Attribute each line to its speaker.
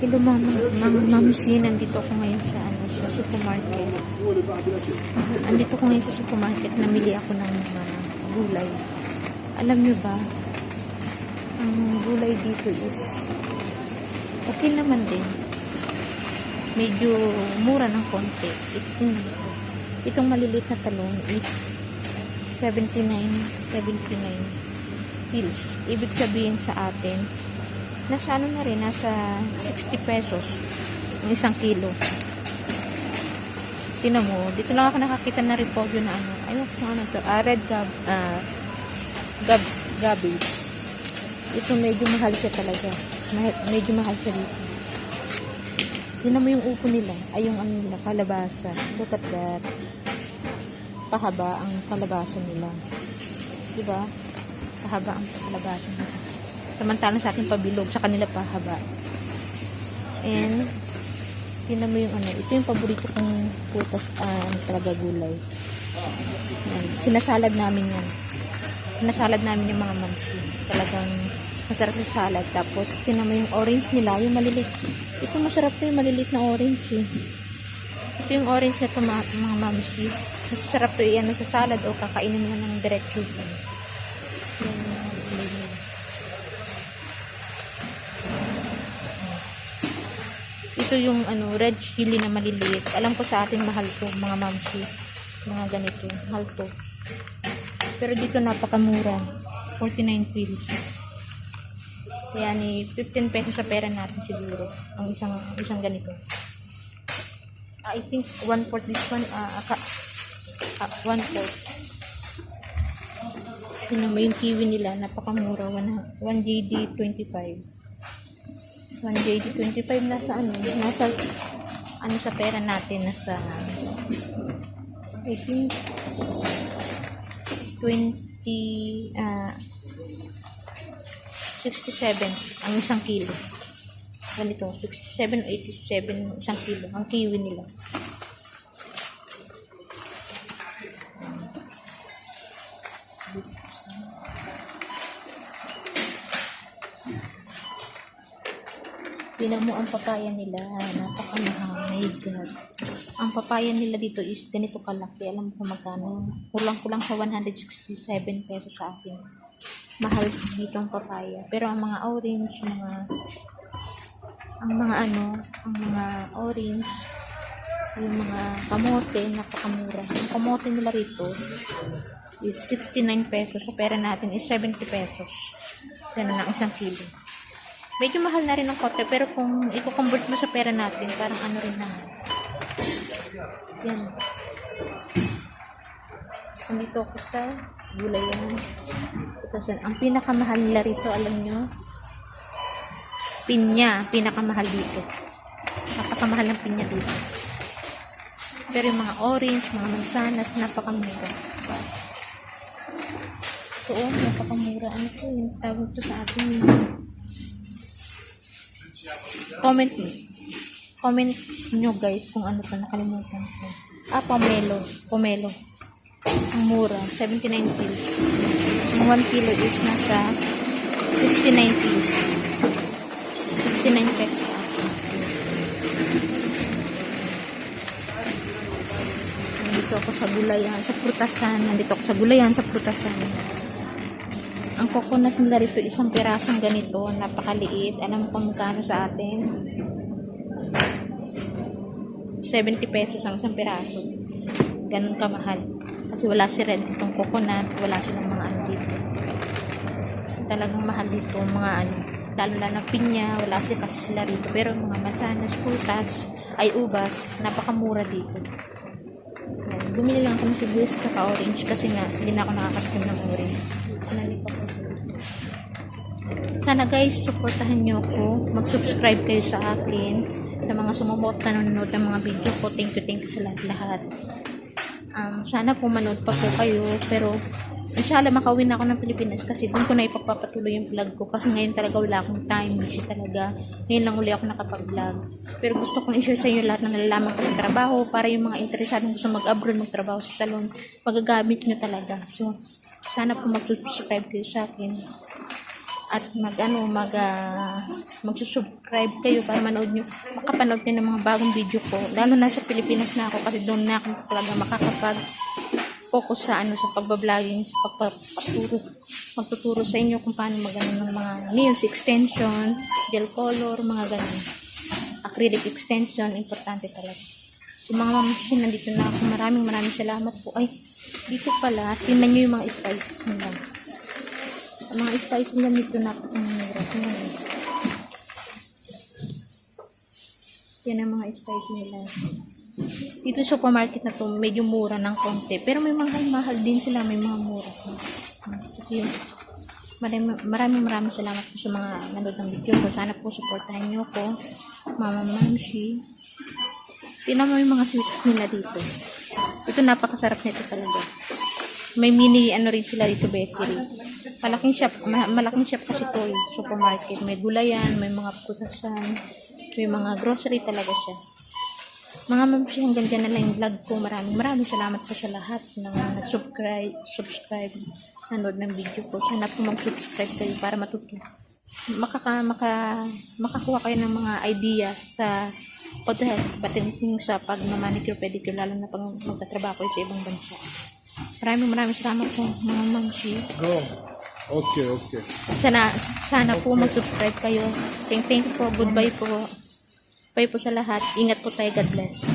Speaker 1: Hello mga mga mamsi, nandito ako ngayon sa ano sa supermarket. Andito ko ngayon sa supermarket, namili ako ng mga gulay. Alam nyo ba, ang gulay dito is okay naman din. Medyo mura ng konti. Ito, itong maliliit na talong is 79, 79 pills. Ibig sabihin sa atin, nasa ano na rin, nasa 60 pesos ang isang kilo. Tinan mo, dito lang ako nakakita na repolyo na ano. Ayun, ano to, ah, red gab, ah, gab, cabbage. Ito medyo mahal siya talaga. Medyo mahal siya dito. Tinan mo yung upo nila. Ay, yung ano nila, kalabasa. Look at that. Pahaba ang kalabasa nila. Diba? Pahaba ang kalabasa nila. Samantalang sa ating pabilog, sa kanila pahaba. And, tinan mo yung ano, ito yung paborito kong putas, ano talaga gulay. Yan. Sinasalad namin yan. Sinasalad namin yung mga mansi. Talagang masarap sa salad. Tapos, tinan mo yung orange nila, yung maliliit. Ito masarap to yung maliliit na orange eh. Ito yung orange na to mga, mga mamsi. Masarap to iyan sa salad o kakainin mo ng diretso. Yan yung mga gulay nila. Ito yung ano, red chili na maliliit. Alam ko sa atin mahal to, mga mamsi. Mga ganito, mahal to. Pero dito napakamura. 49 pills. Kaya ni 15 pesos sa pera natin siguro. Ang isang isang ganito. I think 1 fourth this one, ah, aka, ah, 1 fourth. Tingnan mo yung kiwi nila, napakamura. 1, 1 JD 25. 1 JD 25 nasa ano, nasa ano sa pera natin, nasa I think 20 ah 67 ang isang kilo. Ganito, 67 o 87 isang kilo ang kiwi nila. Tingnan mo ang papaya nila. Napakamahal. My God. Ang papaya nila dito is ganito kalaki. Alam mo kung magkano. Kulang-kulang sa 167 pesos sa akin. Mahal dito ang papaya. Pero ang mga orange, mga ang mga ano, ang mga orange, yung mga kamote, napakamura. Ang kamote nila rito is 69 pesos. Sa pera natin is 70 pesos. Ganun ang isang kilo. Medyo mahal na rin ng kote, pero kung i-convert mo sa pera natin, parang ano rin naman. Yan. Nandito ako sa gulayan. Ito, sa- ang pinakamahal nila rito, alam nyo, pinya, pinakamahal dito. Napakamahal ng pinya dito. Pero yung mga orange, mga mansanas, napakamura. So, oh, napakamura. Ano to yung tawag to sa atin? Comment me. Comment nyo guys kung ano pa nakalimutan ko. Ah, pomelo. Pomelo. Mura. 79 pills. Ang 1 kilo is nasa 69 pills. 69 pesos. Nandito ako sa gulayan, sa prutasan. Nandito ako sa gulayan, sa prutasan. Ang coconut nila rito, isang pirasong ganito, napakaliit. Alam kung magkano sa atin? 70 pesos ang isang piraso. Ganun kamahal. Kasi wala si Red itong coconut, wala silang mga ano dito. Talagang mahal dito, mga ano, lalo na ng pinya, wala si kasi sila rito. Pero mga mansanas, putas, ay ubas, napakamura dito. Bumili lang ako ng sibuyas at orange kasi nga, hindi na ako nakakatikim ng orange. Sana guys, supportahan nyo ako. Mag-subscribe kayo sa akin. Sa mga sumumot na nanonood ng mga video ko. Thank you, thank you sa lahat-lahat. Um, sana po manood pa po kayo. Pero, inshallah makawin na ako ng Pilipinas kasi doon ko na ipagpapatuloy yung vlog ko. Kasi ngayon talaga wala akong time. Busy talaga. Ngayon lang uli ako nakapag-vlog. Pero gusto kong i-share sa inyo lahat na nalalaman ko sa trabaho para yung mga interesadong gusto mag-abroad, magtrabaho sa salon, magagamit nyo talaga. So, sana po mag-subscribe kayo sa akin at mag ano mag uh, magsusub mag-subscribe kayo para manood nyo, makapanood kayo ng mga bagong video ko. Lalo na sa Pilipinas na ako kasi doon na ako talaga makakapag focus sa ano sa pagbabloging, sa pagpapaturo, magtuturo sa inyo kung paano magano ng mga nails extension, gel color, mga ganun. Acrylic extension, importante talaga. So mga mamasin, nandito na ako. Maraming maraming salamat po. Ay, dito pala, tingnan nyo yung mga spices nila. Ang mga spices nila dito na ako. Ang hirap nyo. Yan ang mga spices nila. Dito sa supermarket na to, medyo mura ng konti. Pero may mahal-mahal din sila, may mga mura. So, yun. Maraming, maraming salamat po sa mga nanood ng video ko. Sana po supportahan niyo ko. Mama Mamshi. Tingnan mo yung mga sweets nila dito. Ito napakasarap nito talaga. May mini ano rin sila dito bakery. Malaking shop, ma- malaking shop kasi to eh, supermarket. May gulayan, may mga putasan, may mga grocery talaga siya. Mga mamsi, hanggang dyan na lang yung vlog ko. Maraming maraming salamat po sa lahat ng nag-subscribe, subscribe, nanood ng video ko. Sana po mag-subscribe kayo para matuto. Makaka, maka, makakuha kayo ng mga idea sa pagdating sa pag-manicure, pedicure, lalo na pag magtatrabaho kayo sa ibang bansa. Maraming maraming salamat po mga mamsi.
Speaker 2: Go. Okay, okay.
Speaker 1: Sana, sana po mag-subscribe kayo. Thank, thank you po. Goodbye po. Bye po sa lahat. Ingat po tayo. God bless.